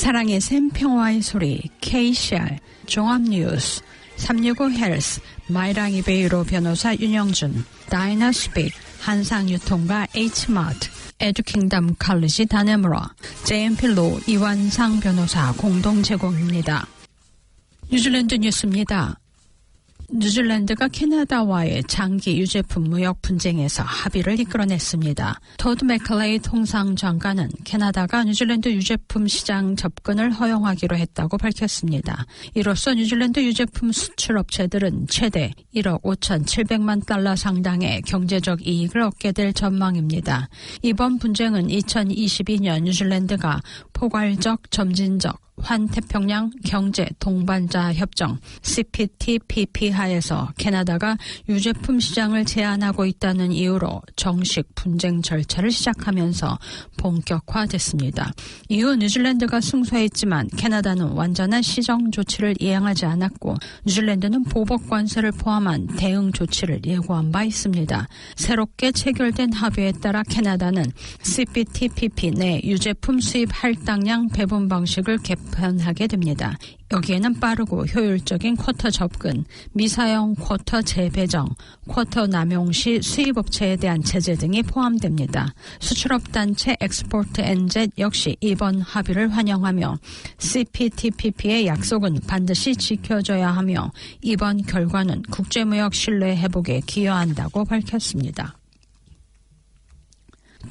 사랑의 샘 평화의 소리 KCR 종합뉴스 365 헬스 마이랑 이 베이로 변호사 윤영준 다이나스픽 한상유통과 H마트 에듀킹덤 칼리지 다네므로 JM필로 이완상 변호사 공동 제공입니다. 뉴질랜드 뉴스입니다. 뉴질랜드가 캐나다와의 장기 유제품 무역 분쟁에서 합의를 이끌어냈습니다. 토드 맥클레이 통상 장관은 캐나다가 뉴질랜드 유제품 시장 접근을 허용하기로 했다고 밝혔습니다. 이로써 뉴질랜드 유제품 수출업체들은 최대 1억 5천7백만 달러 상당의 경제적 이익을 얻게 될 전망입니다. 이번 분쟁은 2022년 뉴질랜드가 포괄적 점진적 환태평양 경제 동반자 협정 CPTPP 하에서 캐나다가 유제품 시장을 제한하고 있다는 이유로 정식 분쟁 절차를 시작하면서 본격화됐습니다. 이후 뉴질랜드가 승소했지만 캐나다는 완전한 시정 조치를 이행하지 않았고 뉴질랜드는 보복 관세를 포함한 대응 조치를 예고한 바 있습니다. 새롭게 체결된 합의에 따라 캐나다는 CPTPP 내 유제품 수입 할당 량 배분 방식을 개편 개편하게 됩니다. 여기에는 빠르고 효율적인 쿼터 접근, 미사용 쿼터 재배정, 쿼터 남용 시 수입업체에 대한 제재 등이 포함됩니다. 수출업 단체 엑스포트 엔젯 역시 이번 합의를 환영하며 CPTPP의 약속은 반드시 지켜져야 하며 이번 결과는 국제무역 신뢰 회복에 기여한다고 밝혔습니다.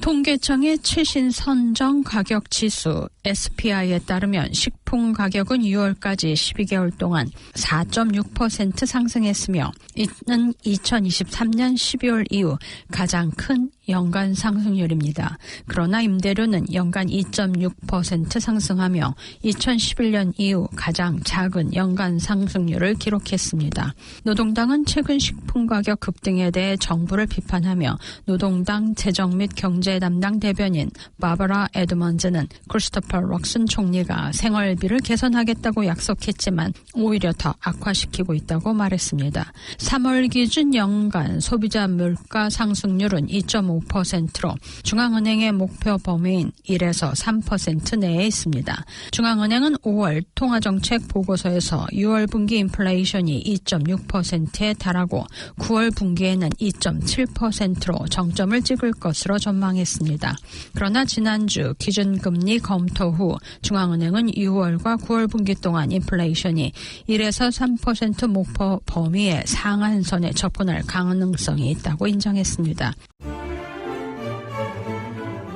통계청의 최신 선정 가격 지수 SPI에 따르면 식품 가격은 6월까지 12개월 동안 4.6% 상승했으며 이는 2023년 12월 이후 가장 큰 연간 상승률입니다. 그러나 임대료는 연간 2.6% 상승하며 2011년 이후 가장 작은 연간 상승률을 기록했습니다. 노동당은 최근 식품 가격 급등에 대해 정부를 비판하며 노동당 재정 및 경제 담당 대변인 바바라 에드먼즈는 크리스토퍼 럭슨 총리가 생활 비를 개선하겠다고 약속했지만 오히려 더 악화시키고 있다고 말했습니다. 3월 기준 연간 소비자 물가 상승률은 2.5 5%로 중앙은행의 목표 범위인 1에서 3% 내에 있습니다. 중앙은행은 5월 통화정책 보고서에서 6월 분기 인플레이션이 2.6%에 달하고 9월 분기에는 2.7%로 정점을 찍을 것으로 전망했습니다. 그러나 지난주 기준금리 검토 후 중앙은행은 6월 과 9월 분기 동안 인플레이션이 1에서 3% 목표 범위의 상한선에 접근할 가능성이 있다고 인정했습니다.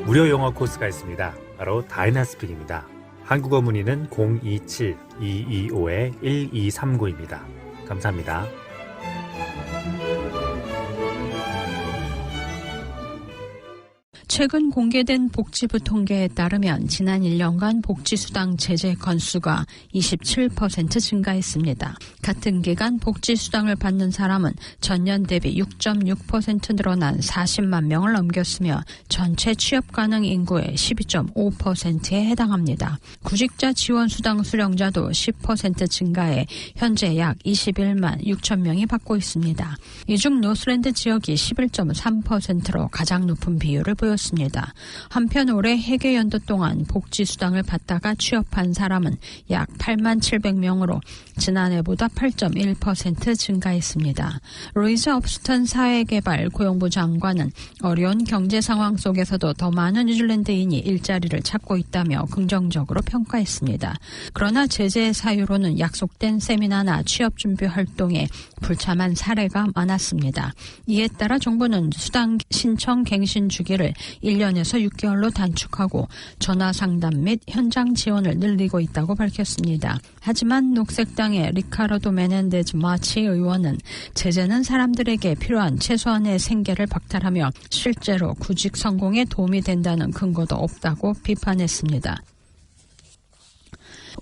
무료 영어 코스가 있습니다. 바로 다이나스픽입니다. 한국어 문의는 027-225-1239입니다. 감사합니다. 최근 공개된 복지부 통계에 따르면 지난 1년간 복지수당 제재 건수가 27% 증가했습니다. 같은 기간 복지수당을 받는 사람은 전년 대비 6.6% 늘어난 40만 명을 넘겼으며 전체 취업 가능 인구의 12.5%에 해당합니다. 구직자 지원 수당 수령자도 10% 증가해 현재 약 21만 6천 명이 받고 있습니다. 이 중 노스랜드 지역이 11.3%로 가장 높은 비율을 보였습니다. 있습니다. 한편 올해 해계 연도 동안 복지수당을 받다가 취업한 사람은 약 8만 700명으로 지난해보다 8.1% 증가했습니다. 로이즈 업스턴 사회개발 고용부 장관은 어려운 경제 상황 속에서도 더 많은 뉴질랜드인이 일자리를 찾고 있다며 긍정적으로 평가했습니다. 그러나 제재 사유로는 약속된 세미나나 취업 준비 활동에 불참한 사례가 많았습니다. 이에 따라 정부는 수당 신청 갱신 주기를 1년에서 6개월로 단축하고 전화 상담 및 현장 지원을 늘리고 있다고 밝혔습니다. 하지만 녹색당의 리카르도 메넨데즈 마치 의원은 제재는 사람들에게 필요한 최소한의 생계를 박탈하며 실제로 구직 성공에 도움이 된다는 근거도 없다고 비판했습니다.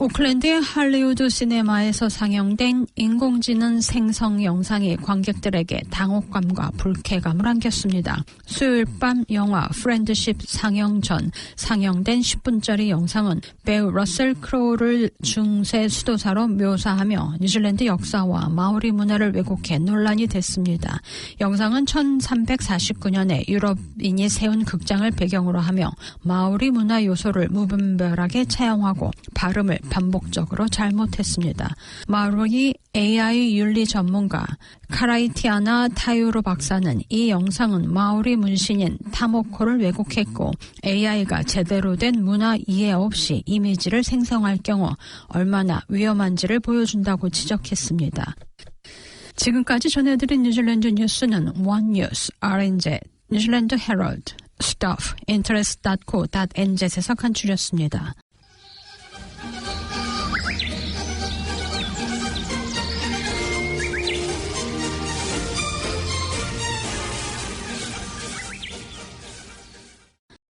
오클랜드의 할리우드 시네마에서 상영된 인공지능 생성 영상이 관객들에게 당혹감과 불쾌감을 안겼습니다. 수요일 밤 영화 프렌드십 상영 전 상영된 10분짜리 영상은 배우 러셀 크로우를 중세 수도사로 묘사하며 뉴질랜드 역사와 마오리 문화를 왜곡해 논란이 됐습니다. 영상은 1349년에 유럽인이 세운 극장을 배경으로 하며 마오리 문화 요소를 무분별하게 차용하고 발음을 반복적으로 잘못했습니다. 마오리 AI 윤리 전문가 카라이티아나 타유로 박사는 이 영상은 마오리 문신인 타모코를 왜곡했고 AI가 제대로 된 문화 이해 없이 이미지를 생성할 경우 얼마나 위험한지를 보여준다고 지적했습니다. 지금까지 전해드린 뉴질랜드 뉴스는 원뉴스, RNZ, 뉴질랜드 헤럴드, 스타프, 인터레스트.co.nz에서 간추렸습니다.